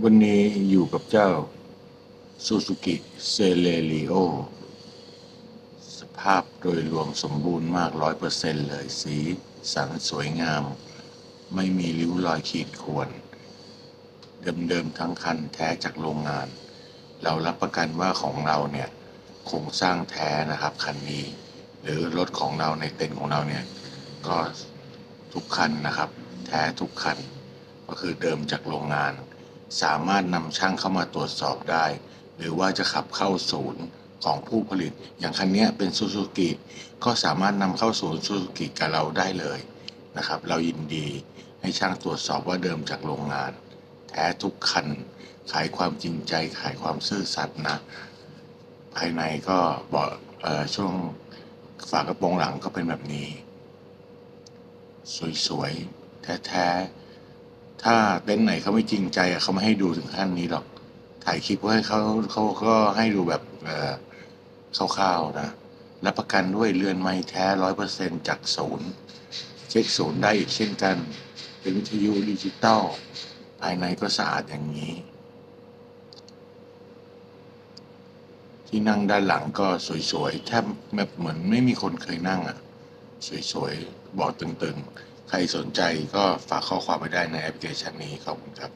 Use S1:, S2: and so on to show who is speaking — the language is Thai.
S1: วันนี้อยู่กับเจ้า Suzuki c e l e r i o สภาพโดยรวมสมบูรณ์มากร้อยเปอร์เซ็นเลย สีสันสวยงาม ไม่มีริ้วรอยขีดข่วน เดิมๆทั้งคันแท้จากโรงงาน เรารับประกันว่าของเราเนี่ยโครงสร้างแท้นะครับคันนี้ หรือรถของเราในเต็นท์ของเราเนี่ยก็ทุกคันนะครับ แท้ทุกคัน ก็คือเดิมจากโรงงาน สามารถนำช่างเข้ามาตรวจสอบได้ หรือว่าจะขับเข้าศูนย์ของผู้ผลิต อย่างคันนี้เป็นซูซูกิก็สามารถนำเข้าศูนย์ซูซูกิกับเราได้เลยนะครับ เรายินดีให้ช่างตรวจสอบว่าเดิมจากโรงงาน แท้ทุกคัน ขายความจริงใจขายความซื่อสัตย์นะ ภายในก็บอกช่วงฝากระโปรงหลังก็เป็นแบบนี้ สวยๆ แท้ๆ ถ้าเต็นท์ไหนเขาไม่จริงใจอะเขาไม่ให้ดูถึงขั้นนี้หรอก ถ่ายคลิปไว้ให้เขาเขาก็ให้ดูแบบเออคร่าวๆนะรับประกันด้วยเรือนไม้แท้ร้อยเปอร์เซ็นจากศูนย์เช็คศูนย์ได้อีกเช่นกัน เป็นวิทยุดิจิตอลภายในก็สะอาดอย่างนี้ ที่นั่งด้านหลังก็สวยๆแทบแบบเหมือนไม่มีคนเคยนั่งอะ สวยๆเบาะตึงๆ ใครสนใจก็ฝากข้อความไปได้ในแอปพลิเคชันนี้ขอบคุณครับ